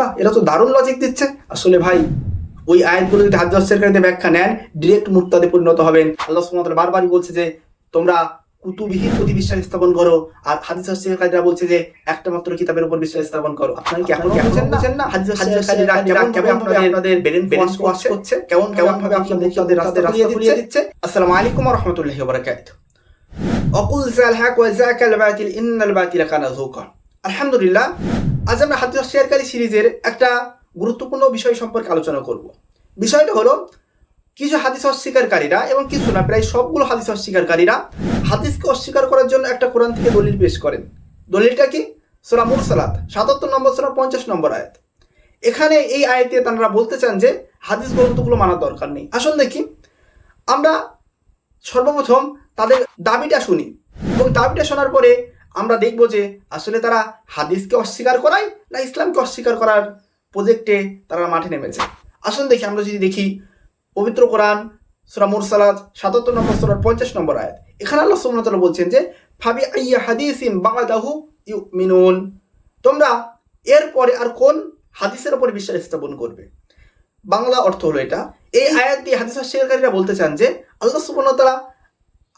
বাহ এটা তো দারুণ লজিক দিচ্ছে। আসলে ভাই ওই আয়াতগুলো যদি হাদিস অস্বীকারীদের ব্যাখ্যা নেন ডিরেক্ট মুক্তাদে পরিণত হবেন। আল্লাহ সুবহানাহু বারবারই বলছে যে তোমরা কুতুবিহীন প্রতি বিশ্বাস স্থাপন করো আর হাদিস বলছে যে একটা মাত্র কিতাবের উপর বিশ্বাস স্থাপন করো। আপনারা কি এখন বুঝেন না? হাদিস অস্বীকারীরা কেমন কেমন আপনাদের ব্রেন কেমন কেমন ভাবে আপনাদের রাস্তা খুলিয়ে দিচ্ছে? আসসালামু আলাইকুম ওয়া রাহমাতুল্লাহি ওয়া বারাকাতুহু। অকুল জাল হক ওয়া জাকাল বাতিল ইন্নাল বাতিলা কানা যুকা। আলহামদুলিল্লাহ আজ আমরা হাদিস অস্বীকারী সিরিজের একটা গুরুত্বপূর্ণ বিষয় সম্পর্কে আলোচনা করব। বিষয়টা হলো, কিছু হাদিস অস্বীকারীরা এবং কিছু না, প্রায় সবগুলো হাদিস অস্বীকারীরা হাদিসকে অস্বীকার করার জন্য একটা কোরআন থেকে দলিল পেশ করেন। দলিলটা কি? সোরা মুরসালাত, সাতাত্তর নম্বর, সোরা পঞ্চাশ নম্বর আয়াত। এখানে এই আয়াতে তারা বলতে চান যে, হাদিস গ্রন্থগুলো মানার দরকার নেই। আসল দেখি, আমরা সর্বপ্রথম তাদের দাবিটা শুনি। এবং দাবিটা শোনার পরে আমরা দেখব যে আসলে তারা হাদিসকে অস্বীকার করায় না ইসলামকে অস্বীকার করার প্রজেক্টে তারা মাঠে নেমেছে? আসুন দেখি, আমরা যদি দেখি পবিত্র কোরআন, সুরা মুরসালাত, সাতাত্তর নম্বর সুরার পঞ্চাশ নম্বর আয়াত। এখানে আল্লাহ সুবহানাহু বলছেন যে, ফাবি আইয়া হাদিসিন ইউ মিনুন তোমরা এরপরে আর কোন হাদিসের উপরে বিশ্বাস স্থাপন করবে? বাংলা অর্থ হলো এটা। এই আয়াত দিয়ে হাদিস অস্বীকারীরা বলতে চান যে, আল্লাহ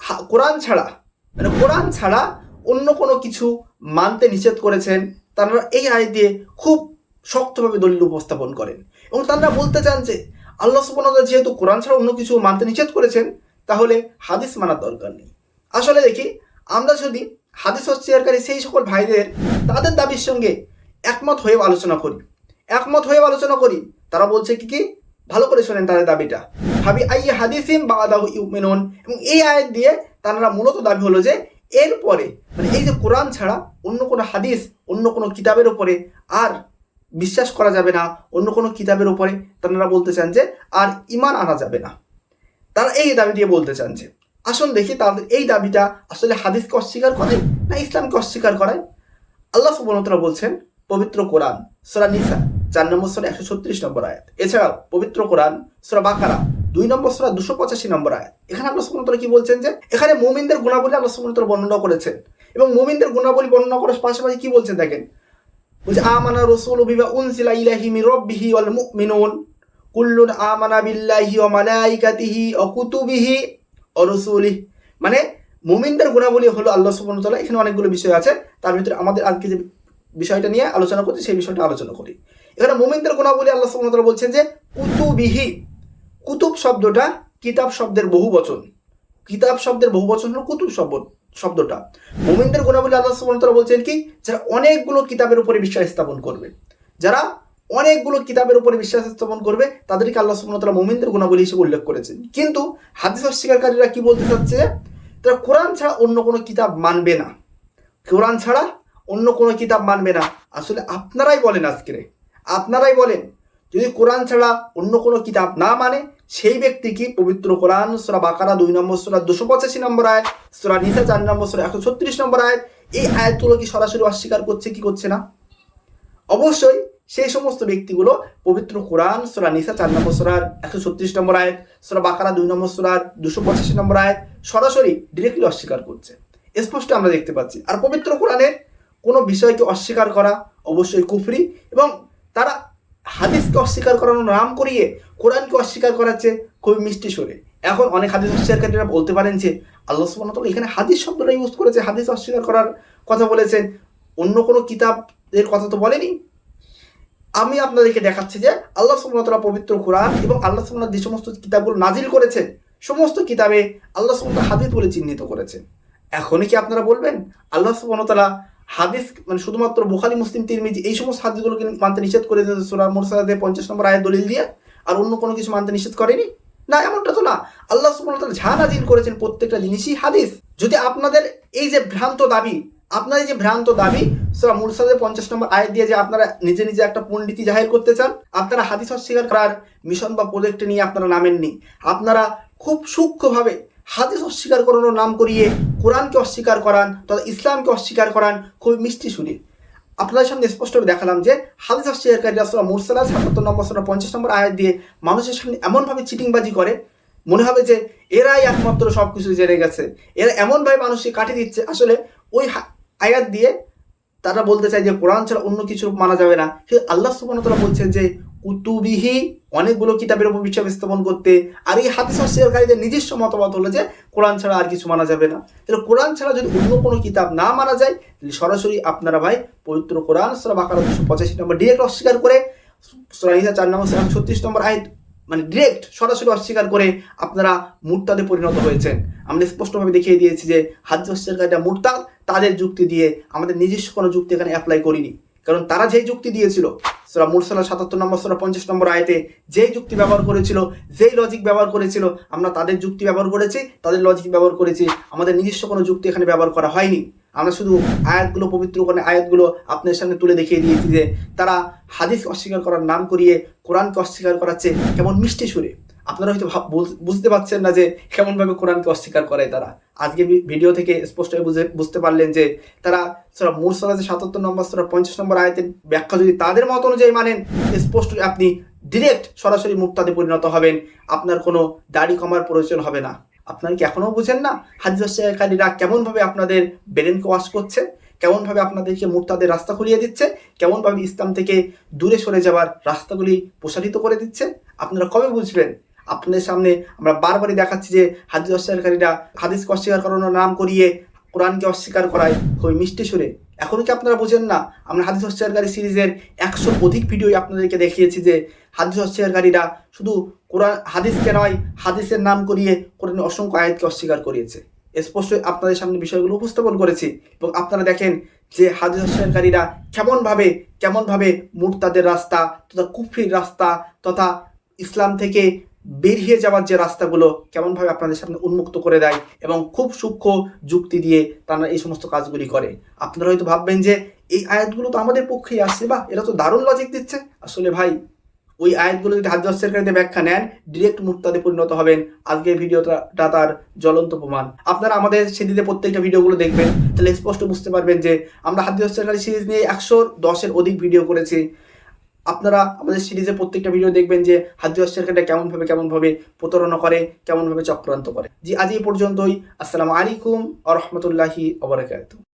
হা- কোরআন ছাড়া মানে কোরআন ছাড়া অন্য কোনো কিছু মানতে নিষেধ করেছেন, তারা এই আয় দিয়ে খুব শক্তভাবে দলিল উপস্থাপন করেন। এবং তারা বলতে চান যে, আল্লাহ সুবহানাহু যেহেতু কোরআন ছাড়া অন্য কিছু মানতে নিষেধ করেছেন, তাহলে হাদিস মানার দরকার নেই। আসলে দেখি, আমরা যদি হাদিস অস্বীকারী সেই সকল ভাইদের, তাদের দাবির সঙ্গে একমত হয়ে আলোচনা করি, একমত হয়ে আলোচনা করি, তারা বলছে কি কি? ভালো করে শোনেন তাদের দাবিটা। ভাবি আই হাদিসিম বাদাহু ইউমিনুন। এবং এই আয়াত দিয়ে তারা মূলত দাবি হলো যে এরপরে মানে এই যে কোরআন ছাড়া অন্য কোনো হাদিস, অন্য কোনো কিতাবের উপরে আর বিশ্বাস করা যাবে না, অন্য কোনো কিতাবের উপরে, তারা বলতে চান যে আর ইমান আনা যাবে না। তারা এই দাবি দিয়ে বলতে চান যে, আসুন দেখি তাদের এই দাবিটা আসলে হাদিসকে অস্বীকার করে না ইসলামকে অস্বীকার করায় আল্লাহ সুবনতরা বলছেন, পবিত্র কোরআন, সোরা নিসা, চার নম্বর সোরা একশো ছত্রিশ নম্বর আয়াত। এছাড়াও পবিত্র কোরআন, সোরা বাকারা দুই নম্বর সোরা দুশো পঁচাশি নম্বর আয়াত। এখানে আল্লাহ সুবনতরা কি বলছেন যে, এখানে মুমিনদের গুণাবলী আল্লাহ সুবনতরা বর্ণনা করেছেন। এবং মুমিনদের গুণাবলী বর্ণনা করার পাশাপাশি কি বলছেন দেখেন? বলছে, আমানা রসুল বিমা উনসিলা ইলাহি মির রাব্বিহি ওয়াল মুমিনুন। কুল্লুন আমানা বিল্লাহি ওয়া মালাইকাতিহি ওয়া কুতুবিহি ওয়া রসুলিহি। মানে মুমিনদের গুণাবলী হলো আল্লাহ সুবহানাহু এখানে অনেকগুলো বিষয় আছে। তার ভিতরে আমাদের আজকে যে বিষয়টা নিয়ে আলোচনা করছি, সেই বিষয়টা আলোচনা করি। এখানে মুমিনদের গুণাবলী আল্লাহ সুবহানাহু বলছেন যে, কুতুবিহি কুতুব শব্দটা কিতাব শব্দের বহু বচন। কিতাব শব্দের বহু বচন হলো কুতুব শব্দ শব্দটা। মুমিনদের গুণাবলী আল্লাহ তাআলা বলছেন কি, যারা অনেকগুলো কিতাবের উপরে বিশ্বাস স্থাপন করবে, যারা অনেকগুলো কিতাবের উপরে বিশ্বাস স্থাপন করবে, তাদেরকে আল্লাহ তাআলা মুমিনদের গুণাবলী হিসেবে উল্লেখ করেছেন। কিন্তু হাদিস অস্বীকারীরা কি বলতে চাচ্ছে, তারা কোরআন ছাড়া অন্য কোনো কিতাব মানবে না। কোরআন ছাড়া অন্য কোনো কিতাব মানবে না। আসলে আপনারাই বলেন আজকে আপনারাই বলেন। যদি কোরআন ছাড়া অন্য কোনো কিতাব না মানে সেই ব্যক্তি কি পবিত্র কোরআন, সুরা বাকারা, দুই নম্বর সুরা, দুশো পঁচাশি নম্বর আয় সুরা নিসা, চার নম্বর সুরা, একশো ছত্রিশ নম্বর আয় এই আয়াতগুলো কি সরাসরি অস্বীকার করছে, কি করছে না? অবশ্যই সেই সমস্ত ব্যক্তিগুলো পবিত্র কোরআন, সুরা নিসা, চার নম্বর সুরার একশো ছত্রিশ নম্বর আয়াত, সুরা বাকারা, দুই নম্বর সুরার দুশো পঁচাশি নম্বর আয়াত সরাসরি ডিরেক্টলি অস্বীকার করছে। স্পষ্ট আমরা দেখতে পাচ্ছি। আর পবিত্র কোরআনের কোনো বিষয়কে অস্বীকার করা অবশ্যই কুফরি এবং তারা হাদিসকে অস্বীকার করানোর নাম করিয়ে কোরআনকে অস্বীকার করাচ্ছে খুবই মিষ্টি সুরে। এখন অনেক হাদিস অস্বীকারীরা বলতে পারেন যে আল্লাহ তাআলা এখানে হাদিস শব্দটা ইউজ করেছে, হাদিস অস্বীকার করার কথা বলেছেন। অন্য কোনো কিতাবের কথা তো বলেনি। আমি আপনাদেরকে দেখাচ্ছি যে আল্লাহ সুবহানাহু পবিত্র কোরআন এবং আল্লাহ সুবহানাহু যে সমস্ত কিতাবগুলো নাজিল করেছেন, সমস্ত কিতাবে আল্লাহ সুবহানাহু হাদিস বলে চিহ্নিত করেছেন। এখনই কি আপনারা বলবেন, আল্লাহ সুবহানাহু তাআলা হাদিস মানে শুধুমাত্র বুখারী, মুসলিম, তিরমিজি এই সমস্ত হাদিসগুলোকে মানতে নিষেধ করে দিয়েছে? সূরা মুরসালাতে পঞ্চাশ নম্বর আয়াত দলিল দিয়ে আর অন্য কোনো কিছু মানতে নিষেধ করেনি? না, এমনটা তো না। আল্লাহ সুবহানাহু তাআলা যা নাজিল করেছেন প্রত্যেকটা জিনিসই হাদিস। যদি আপনাদের এই যে ভ্রান্ত দাবি, আপনার এই যে ভ্রান্ত দাবি, সূরা মুরসালাতে পঞ্চাশ নম্বর আয়াত দিয়ে যে আপনারা নিজে নিজে একটা পণ্ডিতি জাহির করতে চান, আপনারা হাদিস অস্বীকার করার মিশন বা প্রজেক্টে নিয়ে আপনারা নামেননি। আপনারা খুব সূক্ষ্মভাবে হাদিস অস্বীকার করানোর নাম করিয়ে কোরআনকে অস্বীকার করান, তথা ইসলামকে অস্বীকার করান, খুবই মিষ্টি শুনে আপনাদের সামনে স্পষ্টভাবে দেখালাম যে, হাদিস অস্বীকারীরা সুরা মুরসালা সাতাত্তর নম্বর সুরা পঞ্চাশ নম্বর আয়াত দিয়ে মানুষের সামনে এমনভাবে চিটিংবাজি করে, মনে হবে যে এরাই একমাত্র সব কিছু জেনে গেছে। এরা এমনভাবে মানুষকে কাটিয়ে দিচ্ছে, আসলে ওই আয়াত দিয়ে তারা বলতে চায় যে কোরআন ছাড়া অন্য কিছু মানা যাবে না। সে আল্লাহ সুবহানাহু বলছেন যে কুতুবিহি অনেকগুলো কিতাবের উপর বিশ্বাস স্থাপন করতে আর এই হাদিস অস্বীকারীদের নিজস্ব মতামত হলো যে কোরআন ছাড়া আর কিছু মানা যাবে না। তাহলে কোরআন ছাড়া যদি অন্য কোনো কিতাব না মানা যায়, তাহলে সরাসরি আপনারা ভাই পবিত্র কোরআন, সুরা বাকারা দুশো পঁচাশি নম্বর ডিরেক্ট অস্বীকার করে, সুরা নিসা চার নম্বর, সুরা ছত্রিশ নম্বর আয়াত মানে ডিরেক্ট সরাসরি অস্বীকার করে আপনারা মুরতাদে পরিণত হয়েছেন। আমরা স্পষ্টভাবে দেখিয়ে দিয়েছি যে হাদিস অস্বীকারীরা মুরতাদ, তাদের যুক্তি দিয়ে আমাদের নিজস্ব কোনো যুক্তি এখানে অ্যাপ্লাই করিনি। কারণ তারা যেই যুক্তি দিয়েছিল, সুরা মুরসালা সাতাত্তর নম্বর, সুরা পঞ্চাশ নম্বর আয়তে যেই যুক্তি ব্যবহার করেছিল, যেই লজিক ব্যবহার করেছিল, আমরা তাদের যুক্তি ব্যবহার করেছি, তাদের লজিক ব্যবহার করেছি, আমাদের নিজস্ব কোনো যুক্তি এখানে ব্যবহার করা হয়নি। আমরা শুধু আয়াতগুলো, পবিত্র করে আয়াতগুলো আপনার সামনে তুলে দেখিয়ে দিয়েছি যে, তারা হাদিস অস্বীকার করার নাম করিয়ে কোরআনকে অস্বীকার করাচ্ছে কেমন মিষ্টি সুরে। আপনারা হয়তো ভাব- বুঝতে পারছেন না যে কেমনভাবে কোরআনকে অস্বীকার করে তারা। আজকে ভিডিও থেকে স্পষ্টভাবে বুঝে বুঝতে পারলেন যে তারা সেটা মুরসালা যে সাতাত্তর নম্বর সেটা পঞ্চাশ নম্বর আয়তের ব্যাখ্যা যদি তাদের মত অনুযায়ী মানেন, স্পষ্ট আপনি ডিরেক্ট সরাসরি মুক্তাদে পরিণত হবেন। আপনার কোনো দাড়ি কমার প্রয়োজন হবে না। আপনারা কি এখনও বুঝেন না অস্বীকারীরা কেমনভাবে আপনাদের ব্রেনকে ওয়াশ করছে? কেমনভাবে আপনাদেরকে মুক্তাদের রাস্তা খুলিয়ে দিচ্ছে? কেমনভাবে ইসলাম থেকে দূরে সরে যাওয়ার রাস্তাগুলি প্রসারিত করে দিচ্ছে? আপনারা কবে বুঝবেন আপনাদের সামনে আমরা বারবারই দেখাচ্ছি যে হাদিস অস্বীকারীরা হাদিসকে অস্বীকার করানোর নাম করিয়ে কোরআনকে অস্বীকার করায়। খুবই মিষ্টি সুরে, এখন কি আপনারা বোঝেন না? আমরা হাদিস অস্বীকারী সিরিজের একশো অধিক ভিডিও আপনাদেরকে দেখিয়েছি যে হাদিস অস্বীকারীরা শুধু কোরআন, হাদিসকে নয়, হাদিসের নাম করিয়ে কোরআনের অসংখ্য আয়াতকে অস্বীকার করিয়েছে। স্পষ্ট আপনাদের সামনে বিষয়গুলো উপস্থাপন করেছি এবং আপনারা দেখেন যে হাদিস অস্বীকারীরা কেমনভাবে কেমনভাবে মুরতাদের রাস্তা তথা কুফরির রাস্তা তথা ইসলাম থেকে বেরিয়ে যাওয়ার যে রাস্তাগুলো কেমনভাবে আপনাদের সামনে উন্মুক্ত করে দেয় এবং খুব সূক্ষ্ম যুক্তি দিয়ে তারা এই সমস্ত কাজগুলি করে। আপনারা হয়তো ভাববেন যে, এই আয়াতগুলো তো আমাদের পক্ষেই আসছে বা এরা তো দারুণ লজিক দিচ্ছে। আসলে ভাই, ওই আয়াতগুলো যদি হাদিস অস্বীকারীদের ব্যাখ্যা নেন ডিরেক্ট মুক্তাদে পরিণত হবেন। আজকের ভিডিওটা তার জ্বলন্ত প্রমাণ। আপনারা আমাদের সিরিজে প্রত্যেকটা ভিডিওগুলো দেখবেন, তাহলে স্পষ্ট বুঝতে পারবেন যে, আমরা হাদিস অস্বীকারী সিরিজ নিয়ে একশো দশের অধিক ভিডিও করেছি। আপনারা আমাদের সিরিজে প্রত্যেকটা ভিডিও দেখবেন যে হাদিস অস্বীকারীরা কেমনভাবে কেমনভাবে প্রতারণা করে, কেমনভাবে চক্রান্ত করে। জি, আজ এই পর্যন্তই। আসসালামু আলাইকুম আ রহমতুল্লাহি